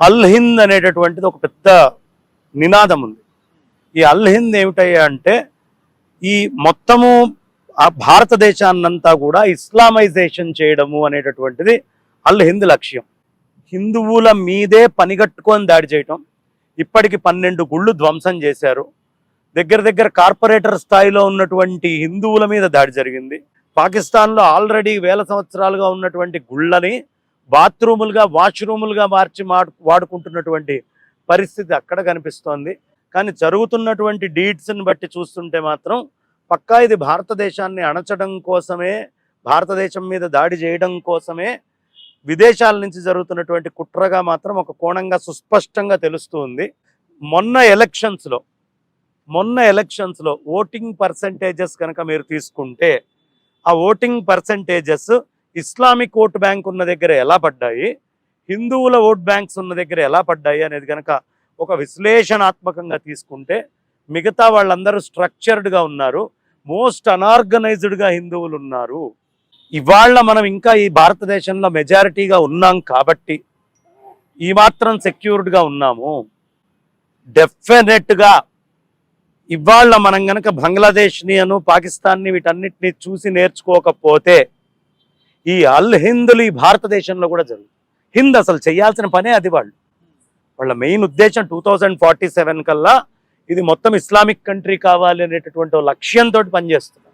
అల్ హింద్ అనేటటువంటిది ఒక పెద్ద నినాదం ఉంది. ఈ అల్ హింద్ ఏమిటయ్యా అంటే ఈ మొత్తము ఆ భారతదేశాన్నంతా కూడా ఇస్లామైజేషన్ చేయడము అనేటటువంటిది అల్ హింద్ లక్ష్యం. హిందువుల మీదే పనిగట్టుకొని దాడి చేయటం ఇప్పటికి పన్నెండు గుళ్ళు ధ్వంసం చేశారు. దగ్గర దగ్గర కార్పొరేటర్ స్థాయిలో ఉన్నటువంటి హిందువుల మీద దాడి జరిగింది. పాకిస్తాన్లో ఆల్రెడీ వేల సంవత్సరాలుగా ఉన్నటువంటి గుళ్ళని బాత్రూములుగా వాష్రూములుగా మార్చి మాడు వాడుకుంటున్నటువంటి పరిస్థితి అక్కడ కనిపిస్తోంది. కానీ జరుగుతున్నటువంటి డీడ్స్ని బట్టి చూస్తుంటే మాత్రం పక్కా ఇది భారతదేశాన్ని అణచడం కోసమే భారతదేశం మీద దాడి చేయడం కోసమే విదేశాల నుంచి జరుగుతున్నటువంటి కుట్రగా మాత్రం ఒక కోణంగా సుస్పష్టంగా తెలుస్తుంది. మొన్న ఎలక్షన్స్లో మొన్న ఎలక్షన్స్లో ఓటింగ్ పర్సంటేజెస్ కనుక మీరు తీసుకుంటే ఆ voting percentages Islamic vote bank ఉన్న దగ్గర ఎలా పడ్డాయి? హిందువుల ఓట్ బ్యాంక్స్ ఉన్న దగ్గర ఎలా పడ్డాయి అనేది కనుక ఒక విశ్లేషణాత్మకంగా తీసుకుంటే మిగతా వాళ్ళందరూ స్ట్రక్చర్డ్గా ఉన్నారు మోస్ట్ అనార్గనైజ్డ్గా హిందువులు ఉన్నారు. ఇవాళ మనం ఇంకా ఈ భారతదేశంలో మెజారిటీగా ఉన్నాం కాబట్టి ఈ మాత్రం సెక్యూర్డ్గా ఉన్నాము. డెఫినెట్గా ఇవాళ మనం గనక బంగ్లాదేశ్ని అను పాకిస్తాన్ని వీటన్నిటిని చూసి నేర్చుకోకపోతే ఈ అల్ హిందులు ఈ భారతదేశంలో కూడా జరుగుతుంది. హింద్ అసలు చేయాల్సిన పనే అది వాళ్ళు. వాళ్ళ మెయిన్ ఉద్దేశం టూ థౌజండ్ ఫార్టీ సెవెన్ కల్లా ఇది మొత్తం ఇస్లామిక్ కంట్రీ కావాలి అనేటటువంటి లక్ష్యంతో పనిచేస్తున్నారు.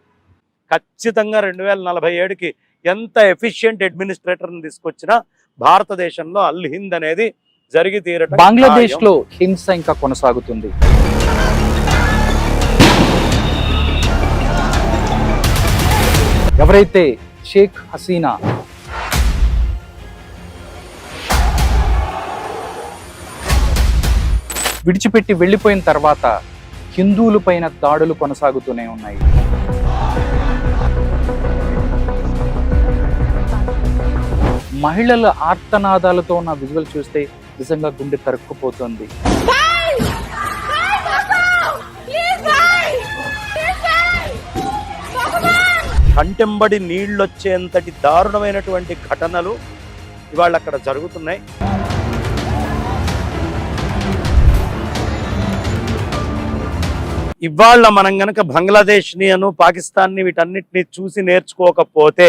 ఖచ్చితంగా రెండు వేల నలభై ఏడుకి ఎంత ఎఫిషియెంట్ అడ్మినిస్ట్రేటర్ని తీసుకొచ్చినా భారతదేశంలో అల్ హింద్ అనేది జరిగి తీరటం బంగ్లాదేశ్ ఖాయం. లో హింస ఇంకా కొనసాగుతుంది. ఎవరైతే షేక్ హసీనా. విడిచిపెట్టి వెళ్ళిపోయిన తర్వాత హిందువుల పైన దాడులు కొనసాగుతూనే ఉన్నాయి. మహిళల ఆర్తనాదాలతో ఉన్న విజువల్ చూస్తే నిజంగా గుండె తరుక్కుపోతుంది. కంటెంబడి నీళ్ళొచ్చేంతటి దారుణమైనటువంటి ఘటనలు ఇవాళ అక్కడ జరుగుతున్నాయి. ఇవాళ మనం గనక బంగ్లాదేశ్ని అను పాకిస్తాన్ని వీటన్నిటిని చూసి నేర్చుకోకపోతే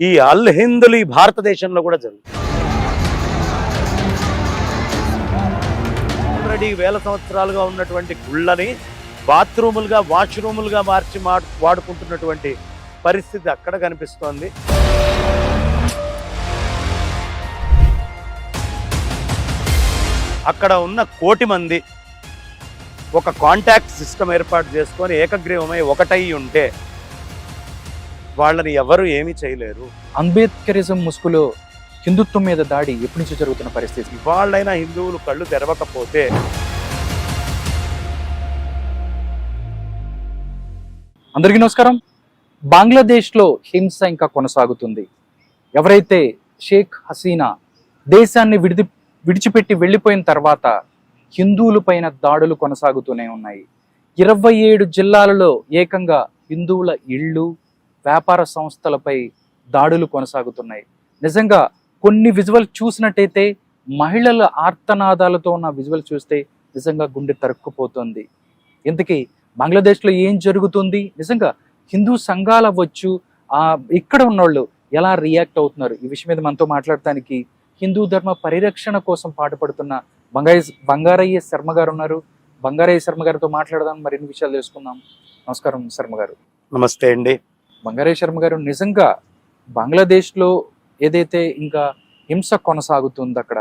ఈ అల్ హిందులు ఈ భారతదేశంలో కూడా జరుగుతుంది ఆల్రెడీ వేల సంవత్సరాలుగా ఉన్నటువంటి గుళ్ళని బాత్రూములుగా వాష్రూములుగా మార్చి వాడుకుంటున్నటువంటి పరిస్థితి అక్కడ కనిపిస్తోంది. అక్కడ ఉన్న కోటి మంది ఒక కాంటాక్ట్ సిస్టమ్ ఏర్పాటు చేసుకొని ఏకగ్రీవమై ఒకటై ఉంటే వాళ్ళని ఎవరు ఏమీ చేయలేరు. అంబేద్కరిజం ముసుగులో హిందుత్వం మీద దాడి ఎప్పటి నుంచి జరుగుతున్న పరిస్థితి. ఇవాళ్ళైనా హిందువులు కళ్ళు తెరవకపోతే అందరికీ నమస్కారం. బంగ్లాదేశ్లో హింస ఇంకా కొనసాగుతుంది. ఎవరైతే షేక్ హసీనా దేశాన్ని విడిది విడిచిపెట్టి వెళ్ళిపోయిన తర్వాత హిందువుల పైన దాడులు కొనసాగుతూనే ఉన్నాయి. ఇరవై ఏడు జిల్లాలలో ఏకంగా హిందువుల ఇళ్ళు వ్యాపార సంస్థలపై దాడులు కొనసాగుతున్నాయి. నిజంగా కొన్ని విజువల్ చూసినట్టయితే మహిళల ఆర్తనాదాలతో ఉన్న విజువల్ చూస్తే నిజంగా గుండె తరుక్కుపోతుంది. ఇంతకీ బంగ్లాదేశ్లో ఏం జరుగుతుంది? నిజంగా హిందూ సంఘాలు అవ్వచ్చు ఆ ఇక్కడ ఉన్నోళ్ళు ఎలా రియాక్ట్ అవుతున్నారు? ఈ విషయం మీద మనతో మాట్లాడటానికి హిందూ ధర్మ పరిరక్షణ కోసం పాటుపడుతున్న బంగాయ బంగారయ్య శర్మ గారు ఉన్నారు. బంగారయ్య శర్మ గారితో మాట్లాడదాం మరిన్ని విషయాలు తెలుసుకుందాం. నమస్కారం శర్మ గారు. నమస్తే అండి. బంగారయ్య శర్మ గారు నిజంగా బంగ్లాదేశ్లో ఏదైతే ఇంకా హింస కొనసాగుతుంది అక్కడ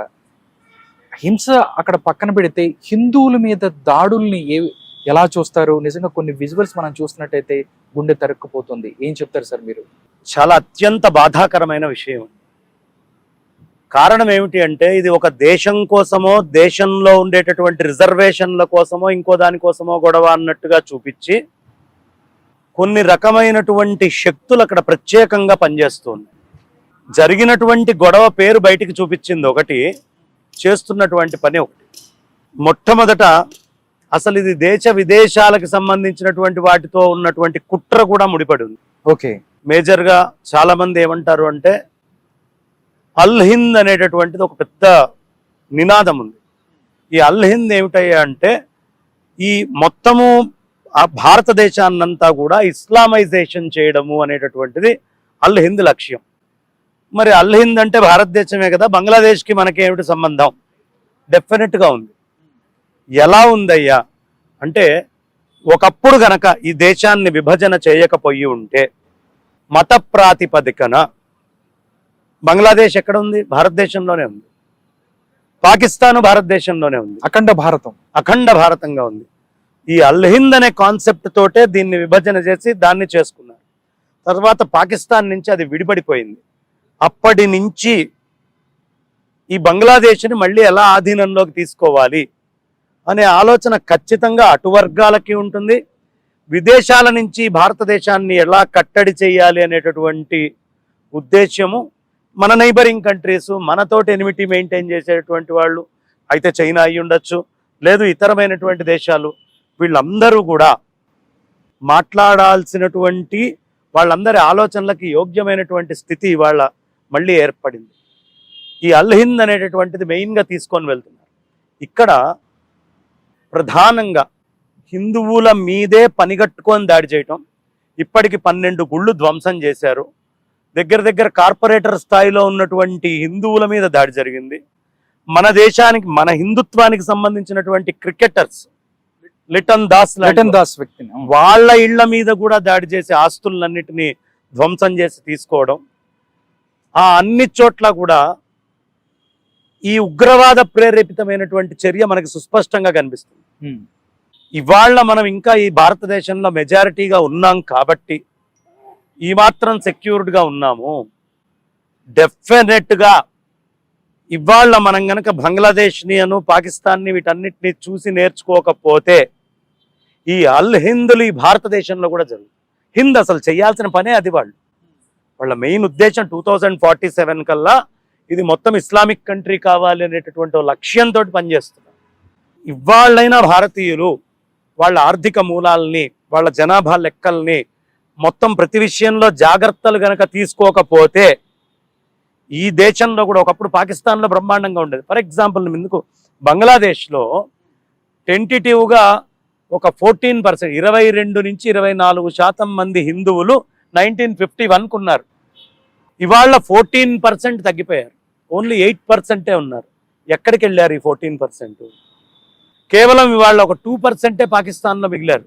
హింస అక్కడ పక్కన పెడితే హిందువుల మీద దాడుల్ని ఏ ఎలా చూస్తారు? నిజంగా కొన్ని విజువల్స్ మనం చూసినట్టయితే గుండె తరుక్కుపోతుంది. ఏం చెప్తారు సార్ మీరు? చాలా అత్యంత బాధాకరమైన విషయం. కారణం ఏమిటి అంటే ఇది ఒక దేశం కోసమో దేశంలో ఉండేటటువంటి రిజర్వేషన్ల కోసమో ఇంకో దానికోసమో గొడవ అన్నట్టుగా చూపించి కొన్ని రకమైనటువంటి శక్తులు అక్కడ ప్రత్యేకంగా పనిచేస్తుంది. జరిగినటువంటి గొడవ పేరు బయటికి చూపించింది ఒకటి చేస్తున్నటువంటి పని ఒకటి. మొట్టమొదట అసలు ఇది దేశ విదేశాలకు సంబంధించినటువంటి వాటితో ఉన్నటువంటి కుట్ర కూడా ముడిపడి ఉంది. ఓకే. మేజర్గా చాలా మంది ఏమంటారు అంటే అల్ హింద్ అనేటటువంటిది ఒక పెద్ద నినాదం ఉంది. ఈ అల్ హింద్ ఏమిటయ్యా అంటే ఈ మొత్తము ఆ భారతదేశాన్నంతా కూడా ఇస్లామైజేషన్ చేయడము అనేటటువంటిది అల్ హింద్ లక్ష్యం. మరి అల్ హింద్ అంటే భారతదేశమే కదా బంగ్లాదేశ్కి మనకేమిటి సంబంధం? డెఫినెట్గా ఉంది. ఎలా ఉందయ్యా? అంటే ఒకప్పుడు గనక ఈ దేశాన్ని విభజన చేయకపోయి ఉంటే మత ప్రాతిపదికన బంగ్లాదేశ్ ఎక్కడ ఉంది? భారతదేశంలోనే ఉంది. పాకిస్తాన్ భారతదేశంలోనే ఉంది. అఖండ భారతం. అఖండ భారతంగా ఉంది. ఈ అల్ హింద్ అనే కాన్సెప్ట్ తోటే దీన్ని విభజన చేసి దాన్ని చేసుకున్నారు. తర్వాత పాకిస్తాన్ నుంచి అది విడిపడిపోయింది. అప్పటి నుంచి ఈ బంగ్లాదేశ్ని మళ్ళీ ఎలా ఆధీనంలోకి తీసుకోవాలి? అనే ఆలోచన ఖచ్చితంగా అటు వర్గాలకి ఉంటుంది. విదేశాల నుంచి భారతదేశాన్ని ఎలా కట్టడి చేయాలి అనేటటువంటి ఉద్దేశ్యము మన నైబరింగ్ కంట్రీస్ మనతోటి ఎనిమిటీ మెయింటైన్ చేసేటువంటి వాళ్ళు అయితే చైనా అయి ఉండొచ్చు లేదు ఇతరమైనటువంటి దేశాలు వీళ్ళందరూ కూడా మాట్లాడాల్సినటువంటి వాళ్ళందరి ఆలోచనలకి యోగ్యమైనటువంటి స్థితి ఇవాళ మళ్ళీ ఏర్పడింది. ఈ అల్ హింద్ అనేటటువంటిది మెయిన్గా తీసుకొని వెళ్తున్నారు. ఇక్కడ ప్రధానంగా హిందువుల మీదే పనిగట్టుకొని దాడి చేయటం ఇప్పటికి పన్నెండు గుళ్ళు ధ్వంసం చేశారు దగ్గర దగ్గర కార్పొరేటర్ స్థాయిలో ఉన్నటువంటి హిందువుల మీద దాడి జరిగింది మన దేశానికి మన హిందుత్వానికి సంబంధించినటువంటి క్రికెటర్స్ లిటన్ దాస్ లాంటి రిటన్ దాస్ వ్యక్తిని. వాళ్ళ ఇళ్ళ మీద కూడా దాడి చేసి ఆస్తులన్నిటినీ ధ్వంసం చేసి తీసుకోవడం ఆ అన్ని చోట్ల కూడా ఈ ఉగ్రవాద ప్రేరేపితమైనటువంటి చర్య మనకి సుస్పష్టంగా కనిపిస్తుంది. Hmm. ఇవాళ మనం ఇంకా ఈ భారతదేశంలో మెజారిటీగా ఉన్నాం కాబట్టి ఈ మాత్రం సెక్యూర్డ్గా ఉన్నాము. డెఫినెట్గా ఇవాళ మనం గనక బంగ్లాదేశ్ని అను పాకిస్తాన్ని వీటన్నిటిని చూసి నేర్చుకోకపోతే ఈ అల్ హిందులు ఈ భారతదేశంలో కూడా జరుగుతుంది హింద్ అసలు చేయాల్సిన పనే అది వాళ్ళు. వాళ్ళ మెయిన్ ఉద్దేశం టూ థౌజండ్ ఫార్టీ సెవెన్ కల్లా ఇది మొత్తం ఇస్లామిక్ కంట్రీ కావాలి అనేటటువంటి లక్ష్యంతో పనిచేస్తుంది. ఇవాళ్ళైనా భారతీయులు వాళ్ళ ఆర్థిక మూలాల్ని వాళ్ళ జనాభా లెక్కల్ని మొత్తం ప్రతి విషయంలో జాగ్రత్తలు గనక తీసుకోకపోతే ఈ దేశంలో కూడా ఒకప్పుడు పాకిస్తాన్లో బ్రహ్మాండంగా ఉండేది. ఫర్ ఎగ్జాంపుల్ ముందుకు బంగ్లాదేశ్లో టెంటిటివ్గా ఒక ఫోర్టీన్ పర్సెంట్ ఇరవై రెండు నుంచి ఇరవై నాలుగు శాతం మంది హిందువులు నైన్టీన్ ఫిఫ్టీ వన్కు ఉన్నారు ఇవాళ ఫోర్టీన్ పర్సెంట్ తగ్గిపోయారు. ఓన్లీ ఎయిట్ పర్సెంటే ఉన్నారు. ఎక్కడికి వెళ్ళారు ఈ ఫోర్టీన్ పర్సెంట్? కేవలం ఇవాళ ఒక టూ పర్సెంటే పాకిస్తాన్లో మిగిలారు.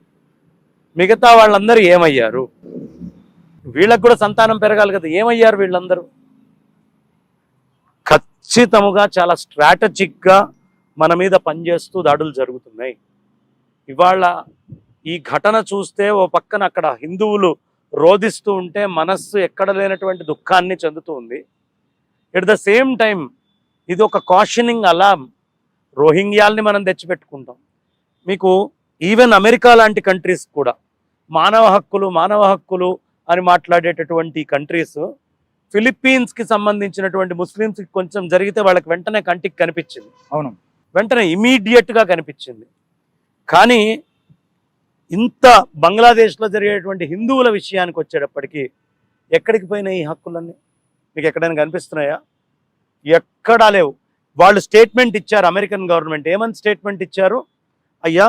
మిగతా వాళ్ళందరూ ఏమయ్యారు? వీళ్ళకు కూడా సంతానం పెరగాలి కదా ఏమయ్యారు వీళ్ళందరూ? ఖచ్చితముగా చాలా స్ట్రాటజిక్గా మన మీద పనిచేస్తూ దాడులు జరుగుతున్నాయి. ఇవాళ ఈ ఘటన చూస్తే ఓ పక్కన అక్కడ హిందువులు రోధిస్తూ ఉంటే మనస్సు ఎక్కడ లేనటువంటి దుఃఖాన్ని చెందుతూ ఉంది. ఎట్ ద సేమ్ టైం ఇది ఒక కాషనింగ్ అలామ్ రోహింగ్యాల్ని మనం తెచ్చిపెట్టుకుంటాం. మీకు ఈవెన్ అమెరికా లాంటి కంట్రీస్ కూడా మానవ హక్కులు మానవ హక్కులు అని మాట్లాడేటటువంటి కంట్రీస్ ఫిలిప్పీన్స్కి సంబంధించినటువంటి ముస్లిమ్స్కి కొంచెం జరిగితే వాళ్ళకి వెంటనే కంటికి కనిపించింది. అవును. వెంటనే ఇమీడియట్గా కనిపించింది. కానీ ఇంత బంగ్లాదేశ్లో జరిగేటువంటి హిందువుల విషయానికి వచ్చేటప్పటికి ఎక్కడికి పోయినాయి ఈ హక్కులన్నీ? మీకు ఎక్కడైనా కనిపిస్తున్నాయా? ఎక్కడా లేవు. వాళ్ళు స్టేట్మెంట్ ఇచ్చారు అమెరికన్ గవర్నమెంట్ ఏమని స్టేట్మెంట్ ఇచ్చారు? అయ్యా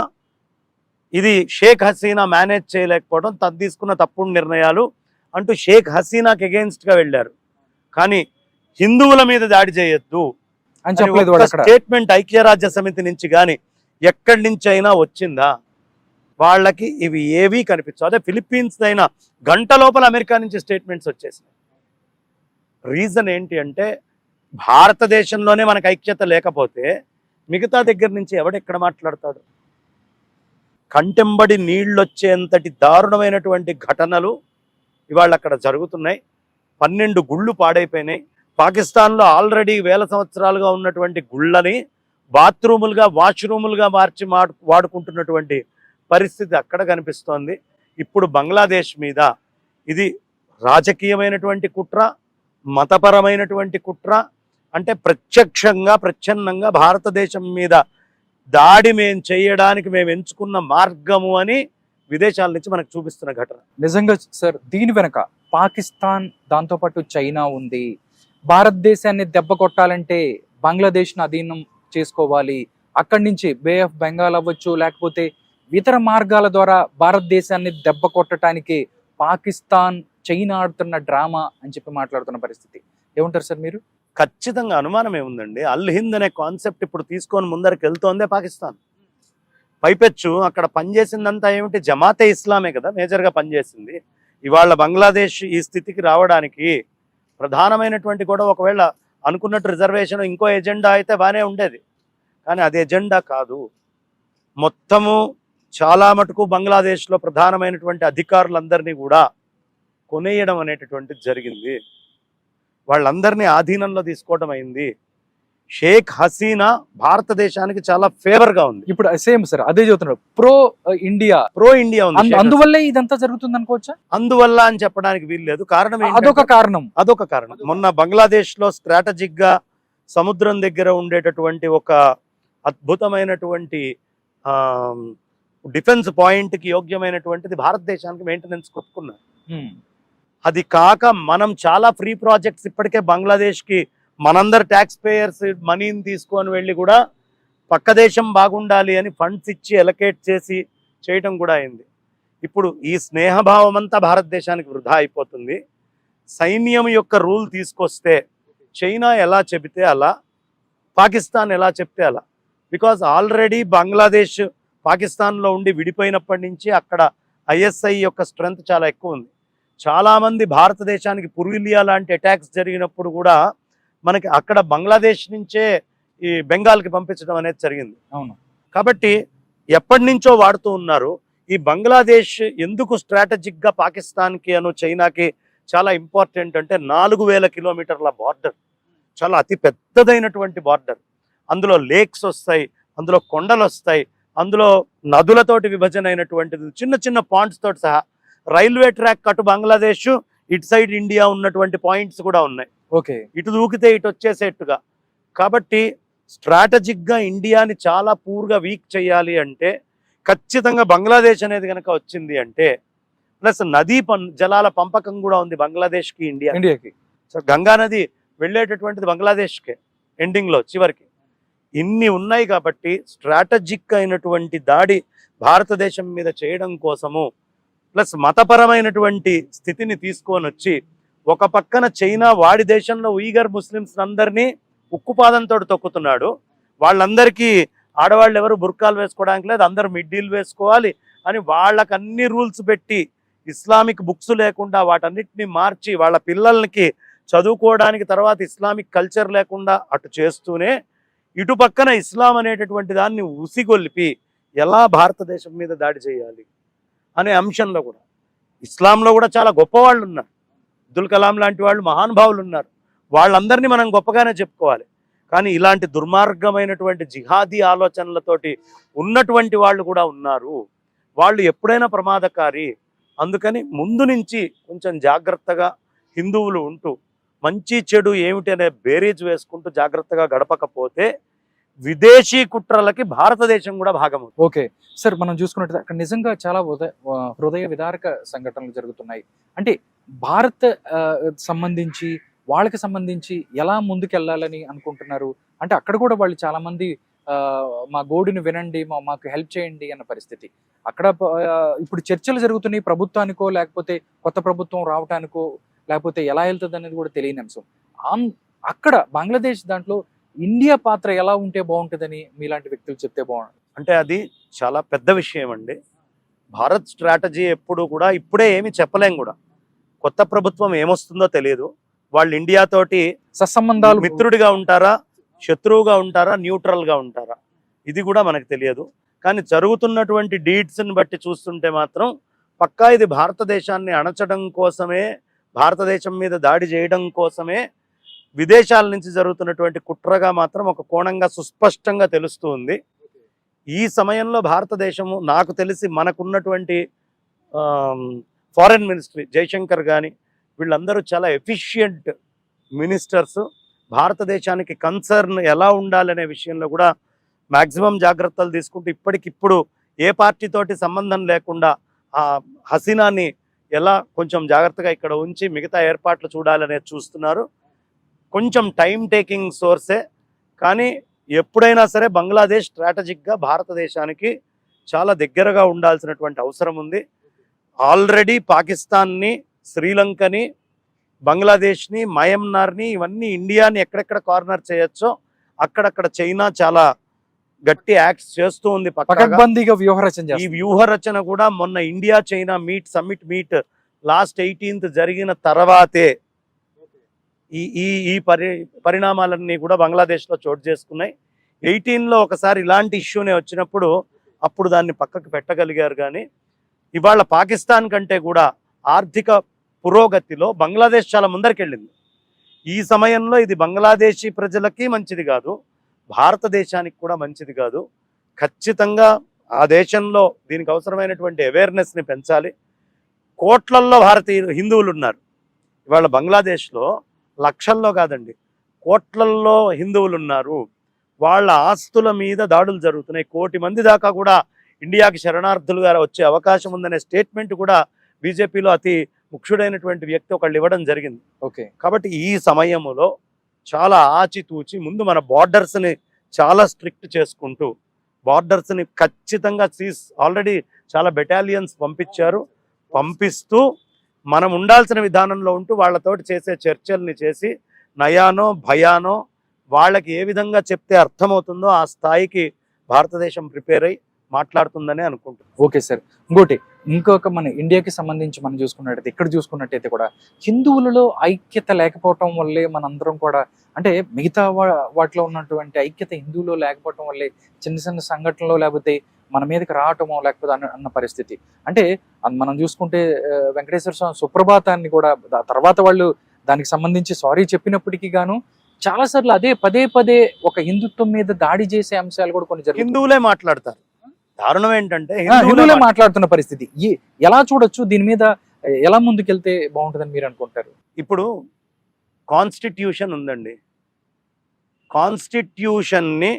ఇది షేక్ హసీనా మేనేజ్ చేయలేకపోవడం తను తీసుకున్న తప్పుడు నిర్ణయాలు అంటూ షేక్ హసీనాకి అగేన్స్ట్గా వెళ్ళారు. కానీ హిందువుల మీద దాడి చేయొద్దు. స్టేట్మెంట్ ఐక్యరాజ్య సమితి నుంచి కానీ ఎక్కడి నుంచి అయినా వచ్చిందా? వాళ్ళకి ఇవి ఏవీ కనిపించవు. అదే ఫిలిప్పీన్స్ అయినా గంట లోపల అమెరికా నుంచి స్టేట్మెంట్స్ వచ్చేసినాయి. రీజన్ ఏంటి అంటే భారతదేశంలోనే మనకు ఐక్యత లేకపోతే మిగతా దగ్గర నుంచి ఎవడెక్కడ మాట్లాడతాడు? కంటెంబడి నీళ్ళొచ్చేంతటి దారుణమైనటువంటి ఘటనలు ఇవాళ అక్కడ జరుగుతున్నాయి. పన్నెండు గుళ్ళు పాడైపోయినాయి. పాకిస్తాన్లో ఆల్రెడీ వేల సంవత్సరాలుగా ఉన్నటువంటి గుళ్ళని బాత్రూములుగా వాష్రూములుగా మార్చి వాడుకుంటున్నటువంటి పరిస్థితి అక్కడ కనిపిస్తోంది. ఇప్పుడు బంగ్లాదేశ్ మీద ఇది రాజకీయమైనటువంటి కుట్ర మతపరమైనటువంటి కుట్ర అంటే ప్రత్యక్షంగా ప్రచ్ఛన్నంగా భారతదేశం మీద దాడి మేము చేయడానికి మేము ఎంచుకున్న మార్గము అని విదేశాల నుంచి మనకు చూపిస్తున్న ఘటన. నిజంగా సార్ దీని వెనక పాకిస్తాన్ దాంతోపాటు చైనా ఉంది. భారతదేశాన్ని దెబ్బ కొట్టాలంటే బంగ్లాదేశ్ను అధీనం చేసుకోవాలి. అక్కడి నుంచి బే ఆఫ్ బెంగాల్ అవ్వచ్చు లేకపోతే ఇతర మార్గాల ద్వారా భారతదేశాన్ని దెబ్బ కొట్టడానికి పాకిస్తాన్ చైనా ఆడుతున్న డ్రామా అని చెప్పి మాట్లాడుతున్న పరిస్థితి. ఏమంటారు సార్ మీరు? ఖచ్చితంగా అనుమానం ఏముందండి అల్ హింద్ అనే కాన్సెప్ట్ ఇప్పుడు తీసుకొని ముందరికి వెళ్తోందే పాకిస్తాన్. పైపెచ్చు అక్కడ పనిచేసిందంతా ఏమిటి? జమాతే ఇస్లామే కదా మేజర్గా పనిచేసింది. ఇవాళ బంగ్లాదేశ్ ఈ స్థితికి రావడానికి ప్రధానమైనటువంటి కూడా ఒకవేళ అనుకున్నట్టు రిజర్వేషన్ ఇంకో ఎజెండా అయితే బాగానే ఉండేది. కానీ అది ఎజెండా కాదు. మొత్తము చాలా మటుకు బంగ్లాదేశ్లో ప్రధానమైనటువంటి అధికారులందరినీ కూడా కొనేయడం అనేటటువంటిది జరిగింది. వాళ్ళందరినీ ఆధీనంలో తీసుకోవడం అయింది. షేక్ హసీనా భారతదేశానికి చాలా ఫేవర్గా ఉంది. ఇప్పుడు సేమ్ సార్ అదే చెబుతున్నారు ప్రో ఇండియా. ప్రో ఇండియా ఉంది అందువల్లే ఇదంతా జరుగుతుంది అనుకోవచ్చా. అందువల్ల అని చెప్పడానికి వీల్లేదు కారణం అదొక కారణం. అదొక కారణం. మొన్న బంగ్లాదేశ్లో స్ట్రాటజిక్గా సముద్రం దగ్గర ఉండేటటువంటి ఒక అద్భుతమైనటువంటి డిఫెన్స్ పాయింట్కి యోగ్యమైనటువంటిది భారతదేశానికి మెయింటెనెన్స్ కొట్టుకున్నారు. అది కాక మనం చాలా ఫ్రీ ప్రాజెక్ట్స్ ఇప్పటికే బంగ్లాదేశ్కి మనందరు ట్యాక్స్ పేయర్స్ మనీని తీసుకొని వెళ్ళి కూడా పక్క దేశం బాగుండాలి అని ఫండ్స్ ఇచ్చి ఎలకేట్ చేసి చేయటం కూడా అయింది. ఇప్పుడు ఈ స్నేహభావం అంతా భారతదేశానికి వృధా అయిపోతుంది. సైన్యం యొక్క రూల్ తీసుకొస్తే చైనా ఎలా చెబితే అలా పాకిస్తాన్ ఎలా చెప్తే అలా. బికాజ్ ఆల్రెడీ బంగ్లాదేశ్ పాకిస్తాన్లో ఉండి విడిపోయినప్పటి నుంచి అక్కడ ఐఎస్ఐ యొక్క స్ట్రెంగ్త్ చాలా ఎక్కువ ఉంది. చాలామంది భారతదేశానికి పురులియా లాంటి అటాక్స్ జరిగినప్పుడు కూడా మనకి అక్కడ బంగ్లాదేశ్ నుంచే ఈ బెంగాల్కి పంపించడం అనేది జరిగింది. అవును. కాబట్టి ఎప్పటి నుంచో వాడుతూ ఉన్నారు. ఈ బంగ్లాదేశ్ ఎందుకు స్ట్రాటజిక్గా పాకిస్తాన్కి అను చైనాకి చాలా ఇంపార్టెంట్ అంటే నాలుగు వేల కిలోమీటర్ల బార్డర్. చాలా అతి పెద్దదైనటువంటి బార్డర్. అందులో లేక్స్ వస్తాయి అందులో కొండలు వస్తాయి అందులో నదులతోటి విభజన అయినటువంటిది చిన్న చిన్న పాయింట్స్ తోటి సహా రైల్వే ట్రాక్ అటు బంగ్లాదేశ్ ఇటు సైడ్ ఇండియా ఉన్నటువంటి పాయింట్స్ కూడా ఉన్నాయి. ఓకే. ఇటు దూకితే ఇటు వచ్చేసేట్టుగా. కాబట్టి స్ట్రాటజిక్గా ఇండియాని చాలా పూర్గా వీక్ చేయాలి అంటే ఖచ్చితంగా బంగ్లాదేశ్ అనేది కనుక వచ్చింది అంటే ప్లస్ నదీ జలాల పంపకం కూడా ఉంది బంగ్లాదేశ్కి ఇండియా ఇండియాకి. సో గంగా నది వెళ్ళేటటువంటిది బంగ్లాదేశ్కే ఎండింగ్లో చివరికి. ఇన్ని ఉన్నాయి కాబట్టి స్ట్రాటజిక్ అయినటువంటి దాడి భారతదేశం మీద చేయడం కోసము ప్లస్ మతపరమైనటువంటి స్థితిని తీసుకొని వచ్చి ఒక పక్కన చైనా వాడి దేశంలో ఉయిగర్ ముస్లిమ్స్ అందరినీ ఉక్కుపాదంతో తొక్కుతున్నాడు. వాళ్ళందరికీ ఆడవాళ్ళు ఎవరు బుర్కాలు వేసుకోవడానికి లేదు అందరూ మిడ్డీలు వేసుకోవాలి అని వాళ్ళకి అన్ని రూల్స్ పెట్టి ఇస్లామిక్ బుక్స్ లేకుండా వాటన్నిటిని మార్చి వాళ్ళ పిల్లలకి చదువుకోవడానికి తర్వాత ఇస్లామిక్ కల్చర్ లేకుండా అటు చేస్తూనే ఇటు పక్కన ఇస్లాం అనేటటువంటి దాన్ని ఉసిగొల్పి ఎలా భారతదేశం మీద దాడి చేయాలి? అనే అంశంలో కూడా. ఇస్లాంలో కూడా చాలా గొప్పవాళ్ళు ఉన్నారు అబ్దుల్ కలాం లాంటి వాళ్ళు మహానుభావులు ఉన్నారు వాళ్ళందరినీ మనం గొప్పగానే చెప్పుకోవాలి. కానీ ఇలాంటి దుర్మార్గమైనటువంటి జిహాదీ ఆలోచనలతోటి ఉన్నటువంటి వాళ్ళు కూడా ఉన్నారు. వాళ్ళు ఎప్పుడైనా ప్రమాదకారి. అందుకని ముందు నుంచి కొంచెం జాగ్రత్తగా హిందువులు ఉంటూ మంచి చెడు ఏమిటి అనే బేరీజ్ వేసుకుంటూ జాగ్రత్తగా గడపకపోతే విదేశీ కుట్రలకి భారతదేశం కూడా భాగం ఓకే. సార్ మనం చూసుకున్నట్టు అక్కడ నిజంగా చాలా హృదయ విదారక సంఘటనలు జరుగుతున్నాయి. అంటే భారత్ సంబంధించి వాళ్ళకి సంబంధించి ఎలా ముందుకెళ్ళాలని అనుకుంటున్నారు? అంటే అక్కడ కూడా వాళ్ళు చాలా మంది మా గోడుని వినండి మా మాకు హెల్ప్ చేయండి అన్న పరిస్థితి. అక్కడ ఇప్పుడు చర్చలు జరుగుతున్నాయి ప్రభుత్వానికో లేకపోతే కొత్త ప్రభుత్వం రావటానికో లేకపోతే ఎలా వెళ్తుంది అనేది కూడా తెలియని అంశం. అక్కడ బంగ్లాదేశ్ దాంట్లో ఇండియా పాత్ర ఎలా ఉంటే బాగుంటుందని మీలాంటి వ్యక్తులు చెప్తే బాగుంటుంది అంటే అది చాలా పెద్ద విషయం అండి. భారత్ స్ట్రాటజీ ఎప్పుడు కూడా ఇప్పుడే ఏమీ చెప్పలేం కూడా. కొత్త ప్రభుత్వం ఏమొస్తుందో తెలియదు. వాళ్ళు ఇండియాతోటి సత్సంబంధాలు మిత్రుడిగా ఉంటారా శత్రువుగా ఉంటారా న్యూట్రల్గా ఉంటారా? ఇది కూడా మనకు తెలియదు. కానీ జరుగుతున్నటువంటి డీడ్స్ని బట్టి చూస్తుంటే మాత్రం పక్కా ఇది భారతదేశాన్ని అణచడం కోసమే భారతదేశం మీద దాడి చేయడం కోసమే విదేశాల నుంచి జరుగుతున్నటువంటి కుట్రగా మాత్రం ఒక కోణంగా సుస్పష్టంగా తెలుస్తుంది. ఈ సమయంలో భారతదేశము నాకు తెలిసి మనకున్నటువంటి ఫారెన్ మినిస్ట్రీ జైశంకర్ కానీ వీళ్ళందరూ చాలా ఎఫిషియంట్ మినిస్టర్స్. భారతదేశానికి కన్సర్న్ ఎలా ఉండాలనే విషయంలో కూడా మ్యాక్సిమం జాగ్రత్తలు తీసుకుంటూ ఇప్పటికిప్పుడు ఏ పార్టీతోటి సంబంధం లేకుండా ఆ హసీనాని ఎలా కొంచెం జాగ్రత్తగా ఇక్కడ ఉంచి మిగతా ఏర్పాట్లు చూడాలనేది చూస్తున్నారు. కొంచెం టైం టేకింగ్ సోర్సే కానీ ఎప్పుడైనా సరే బంగ్లాదేశ్ స్ట్రాటజిక్గా భారతదేశానికి చాలా దగ్గరగా ఉండాల్సినటువంటి అవసరం ఉంది. ఆల్రెడీ పాకిస్తాన్ని శ్రీలంకని బంగ్లాదేశ్ని మయన్మార్ని ఇవన్నీ ఇండియాని ఎక్కడెక్కడ కార్నర్ చేయొచ్చో అక్కడక్కడ చైనా చాలా గట్టి యాక్ట్స్ చేస్తూ ఉంది పకడ్బందీగా వ్యూహరచన ఈ చేస్తారు వ్యూహ రచన కూడా మొన్న India China meet summit meet last eighteenth జరిగిన తర్వాతే ఈ ఈ ఈ పరి పరిణామాలన్నీ కూడా బంగ్లాదేశ్లో చోటు చేసుకున్నాయి. ఎయిటీన్లో ఒకసారి ఇలాంటి ఇష్యూనే వచ్చినప్పుడు అప్పుడు దాన్ని పక్కకు పెట్టగలిగారు కానీ ఇవాళ పాకిస్తాన్ కంటే కూడా ఆర్థిక పురోగతిలో బంగ్లాదేశ్ చాలా ముందరికెళ్ళింది. ఈ సమయంలో ఇది బంగ్లాదేశీ ప్రజలకి మంచిది కాదు భారతదేశానికి కూడా మంచిది కాదు. ఖచ్చితంగా ఆ దేశంలో దీనికి అవసరమైనటువంటి అవేర్నెస్ని పెంచాలి. కోట్లల్లో భారతీయులు హిందువులు ఉన్నారు. ఇవాళ బంగ్లాదేశ్లో లక్షల్లో కాదండి. కోట్లల్లో హిందువులు ఉన్నారు వాళ్ళ ఆస్తుల మీద దాడులు జరుగుతున్నాయి. కోటి మంది దాకా కూడా ఇండియాకి శరణార్థులుగా వచ్చే అవకాశం ఉందనే స్టేట్మెంట్ కూడా బీజేపీలో అతి ముఖ్యుడైనటువంటి వ్యక్తి ఒకళ్ళు ఇవ్వడం జరిగింది. ఓకే. కాబట్టి ఈ సమయంలో చాలా ఆచితూచి ముందు మన బార్డర్స్ని చాలా స్ట్రిక్ట్ చేసుకుంటూ బార్డర్స్ని ఖచ్చితంగా సీస్ ఆల్రెడీ చాలా బెటాలియన్స్ పంపించారు. పంపిస్తూ మనం ఉండాల్సిన విధానంలో ఉంటూ వాళ్ళతోటి చేసే చర్చల్ని చేసి నయానో భయానో వాళ్ళకి ఏ విధంగా చెప్తే అర్థమవుతుందో ఆ స్థాయికి భారతదేశం ప్రిపేర్ అయ్యి మాట్లాడుతుందని అనుకుంటున్నాను. Okay sir. ఇంకోటి ఇంకొక మన ఇండియాకి సంబంధించి మనం చూసుకున్నట్టయితే ఇక్కడ చూసుకున్నట్టయితే కూడా హిందువులలో ఐక్యత లేకపోవటం వల్లే మనందరం కూడా అంటే మిగతా వా- వాటిలో ఉన్నటువంటి ఐక్యత హిందువులో లేకపోవటం వల్లే చిన్న చిన్న సంఘటనలో లేకపోతే మన మీదకి రావటమో లేకపోతే అన్న అన్న పరిస్థితి. అంటే మనం చూసుకుంటే వెంకటేశ్వర స్వామి సుప్రభాతాన్ని కూడా తర్వాత వాళ్ళు దానికి సంబంధించి సారీ చెప్పినప్పటికీ గాను చాలా సార్లు అదే పదే పదే ఒక హిందుత్వం మీద దాడి చేసే అంశాలు కూడా కొన్ని జరుగుతాయి హిందువులే మాట్లాడతారు. దారుణం ఏంటంటే హిందువులే మాట్లాడుతున్న పరిస్థితి. ఎలా చూడొచ్చు? దీని మీద ఎలా ముందుకెళ్తే బాగుంటుందని మీరు అనుకుంటారు? ఇప్పుడు కాన్స్టిట్యూషన్ ఉందండి. కాన్స్టిట్యూషన్ని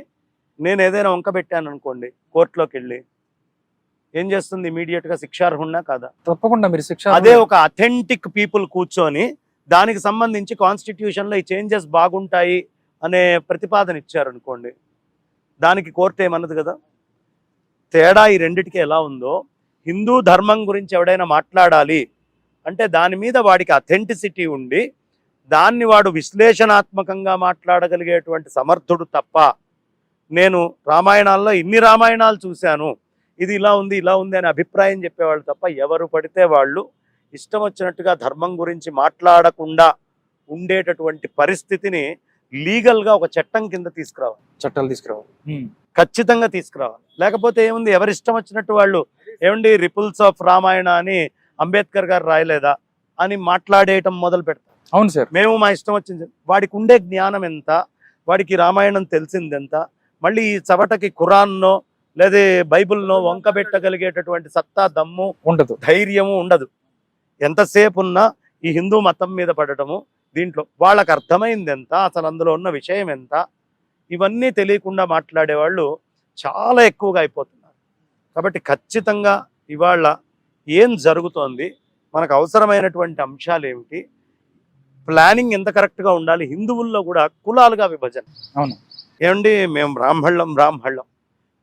నేను ఏదైనా వంక పెట్టాను అనుకోండి కోర్టులోకి వెళ్ళి ఏం చేస్తుంది? ఇమీడియట్గా శిక్షార్హున్నా కాదా? తప్పకుండా మీరు శిక్ష అదే ఒక అథెంటిక్ పీపుల్ కూర్చొని దానికి సంబంధించి కాన్స్టిట్యూషన్లో ఈ చేంజెస్ బాగుంటాయి అనే ప్రతిపాదన ఇచ్చారు అనుకోండి దానికి కోర్టు ఏమన్నది కదా? తేడా ఈ రెండిటికి ఎలా ఉందో హిందూ ధర్మం గురించి ఎవడైనా మాట్లాడాలి అంటే దాని మీద వాడికి అథెంటిసిటీ ఉండి దాన్ని వాడు విశ్లేషణాత్మకంగా మాట్లాడగలిగేటువంటి సమర్థుడు తప్ప నేను రామాయణాల్లో ఇన్ని రామాయణాలు చూశాను. ఇది ఇలా ఉంది ఇలా ఉంది అనే అభిప్రాయం చెప్పేవాళ్ళు తప్ప ఎవరు పడితే వాళ్ళు ఇష్టం వచ్చినట్టుగా ధర్మం గురించి మాట్లాడకుండా ఉండేటటువంటి పరిస్థితిని లీగల్గా ఒక చట్టం కింద తీసుకురావాలి. చట్టాలు తీసుకురావాలి. ఖచ్చితంగా తీసుకురావాలి. లేకపోతే ఏముంది ఎవరి ఇష్టం వచ్చినట్టు వాళ్ళు ఏమండి రిపుల్స్ ఆఫ్ రామాయణ అని అంబేద్కర్ గారు రాయలేదా అని మాట్లాడేయటం మొదలు పెడతారు. అవును సార్. మేము మా ఇష్టం వచ్చింది. వాడికి ఉండే జ్ఞానం ఎంత? వాడికి రామాయణం తెలిసింది ఎంత? మళ్ళీ ఈ చవటకి ఖురాన్నో లేదా బైబుల్నో వంక పెట్టగలిగేటటువంటి సత్తా దమ్ము ఉండదు ధైర్యము ఉండదు. ఎంతసేపు ఉన్నా ఈ హిందూ మతం మీద పడటము దీంట్లో వాళ్ళకు అర్థమైంది ఎంత అసలు అందులో ఉన్న విషయం ఎంత ఇవన్నీ తెలియకుండా మాట్లాడేవాళ్ళు చాలా ఎక్కువగా అయిపోతున్నారు. కాబట్టి ఖచ్చితంగా ఇవాళ ఏం జరుగుతోంది మనకు అవసరమైనటువంటి అంశాలు ఏమిటి ప్లానింగ్ ఎంత కరెక్ట్గా ఉండాలి హిందువుల్లో కూడా కులాలుగా విభజన. అవును. ఏమండి? మేము బ్రాహ్మళ్ళం బ్రాహ్మళ్ళం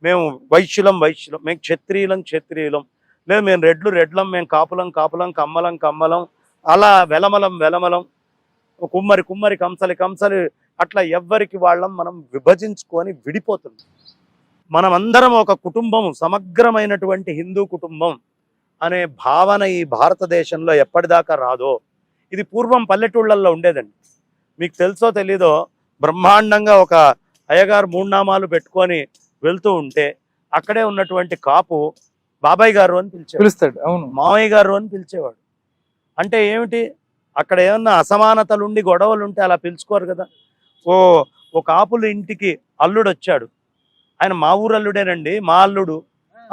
మేము వైశ్యులం వైశ్యులం. మేము క్షత్రియులం క్షత్రియులం. లేదు మేము రెడ్లు రెడ్లం. మేము కాపులం కాపులం కమ్మలం కమ్మలం. అలా వెలమలం వెలమలం. కుమ్మరి కుమ్మరి కంసలి కంసలి. అట్లా ఎవ్వరికి వాళ్ళం మనం విభజించుకొని విడిపోతుంది మనమందరం ఒక కుటుంబం సమగ్రమైనటువంటి హిందూ కుటుంబం అనే భావన ఈ భారతదేశంలో ఎప్పటిదాకా రాదో ఇది పూర్వం పల్లెటూళ్ళల్లో ఉండేదండి. మీకు తెలుసో తెలీదో బ్రహ్మాండంగా ఒక అయ్యగారు మూడు నామాలు పెట్టుకొని వెళ్తూ ఉంటే అక్కడే ఉన్నటువంటి కాపు బాబాయ్ గారు అని పిలిచేవాడు. పిలుస్తాడు అవును. మామయ్య గారు అని పిలిచేవాడు. అంటే ఏమిటి? అక్కడ ఏమన్నా అసమానతలు ఉండి గొడవలు ఉంటే అలా పిలుచుకోరు కదా. ఓ ఒక ఆపుల ఇంటికి అల్లుడు వచ్చాడు ఆయన మా ఊరు అల్లుడేనండి మా అల్లుడు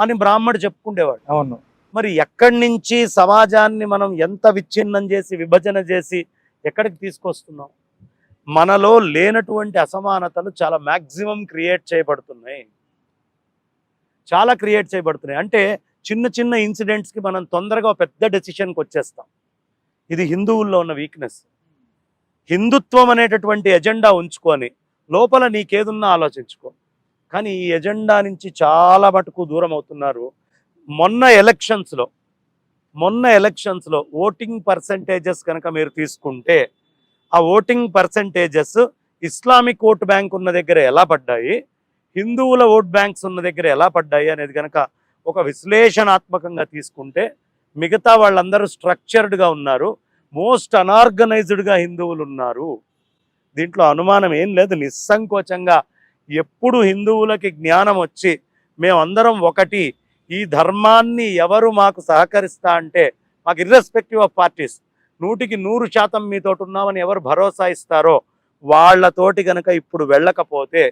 అని బ్రాహ్మడు చెప్పుకుండేవాడు. అవును. మరి ఎక్కడి నుంచి సమాజాన్ని మనం ఎంత విచ్ఛిన్నం చేసి విభజన చేసి ఎక్కడికి తీసుకొస్తున్నాం? మనలో లేనటువంటి అసమానతలు చాలా మ్యాక్సిమం క్రియేట్ చేయబడుతున్నాయి. చాలా క్రియేట్ చేయబడుతున్నాయి. అంటే చిన్న చిన్న ఇన్సిడెంట్స్కి మనం తొందరగా పెద్ద డెసిషన్కి వచ్చేస్తాం. ఇది హిందువుల్లో ఉన్న వీక్నెస్ హిందుత్వం అనేటటువంటి ఎజెండా ఉంచుకొని లోపల నీకేదున్నా ఆలోచించుకో. కానీ ఈ ఎజెండా నుంచి చాలా మటుకు దూరం అవుతున్నారు. మొన్న ఎలక్షన్స్లో మొన్న ఎలక్షన్స్లో ఓటింగ్ పర్సంటేజెస్ కనుక మీరు తీసుకుంటే ఆ voting percentages Islamic vote bank ఉన్న దగ్గర ఎలా పడ్డాయి? హిందువుల ఓట్ బ్యాంక్స్ ఉన్న దగ్గర ఎలా పడ్డాయి అనేది కనుక ఒక విశ్లేషణాత్మకంగా తీసుకుంటే మిగతా వాళ్ళందరూ స్ట్రక్చర్డ్గా ఉన్నారు. మోస్ట్ అనార్గనైజ్డ్గా హిందువులు ఉన్నారు. దీంట్లో అనుమానం ఏం లేదు. నిస్సంకోచంగా ఎప్పుడు హిందువులకి జ్ఞానం వచ్చి మేమందరం ఒకటి ఈ ధర్మాన్ని ఎవరు మాకు సహకరిస్తా అంటే మాకు ఇర్రెస్పెక్టివ్ ఆఫ్ పార్టీస్ నూటికి నూరు శాతం మీతోటి ఉన్నామని ఎవరు భరోసా ఇస్తారో వాళ్ళతోటి గనక ఇప్పుడు వెళ్ళకపోతే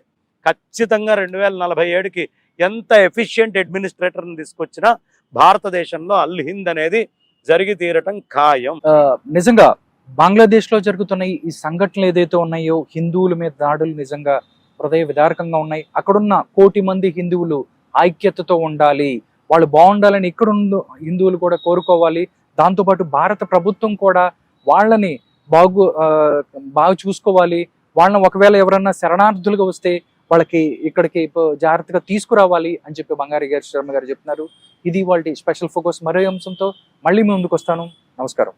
ఖచ్చితంగా రెండు వేల నలభై ఏడుకి ఎంత ఎఫిషియెంట్ అడ్మినిస్ట్రేటర్ని తీసుకొచ్చినా భారతదేశంలో అల్ హింద్ అనేది జరిగి తీరటం ఖాయం. నిజంగా బంగ్లాదేశ్లో జరుగుతున్న ఈ- సంఘటనలు ఏదైతే ఉన్నాయో హిందువుల మీద దాడులు నిజంగా హృదయ విదారకంగా ఉన్నాయి. అక్కడున్న కోటి మంది హిందువులు ఐక్యతతో ఉండాలి. వాళ్ళు బాగుండాలని ఇక్కడ హిందువులు కూడా కోరుకోవాలి. దాంతోపాటు భారత ప్రభుత్వం కూడా వాళ్ళని బాగు బాగా చూసుకోవాలి. వాళ్ళని ఒకవేళ ఎవరన్నా శరణార్థులుగా వస్తే వాళ్ళకి ఇక్కడికి జాగ్రత్తగా తీసుకురావాలి అని చెప్పి బంగారి గారు శర్మ గారు చెప్తున్నారు. ఇది వాళ్ళ స్పెషల్ ఫోకస్. మరో అంశంతో మళ్ళీ ముందుకు వస్తాను. నమస్కారం.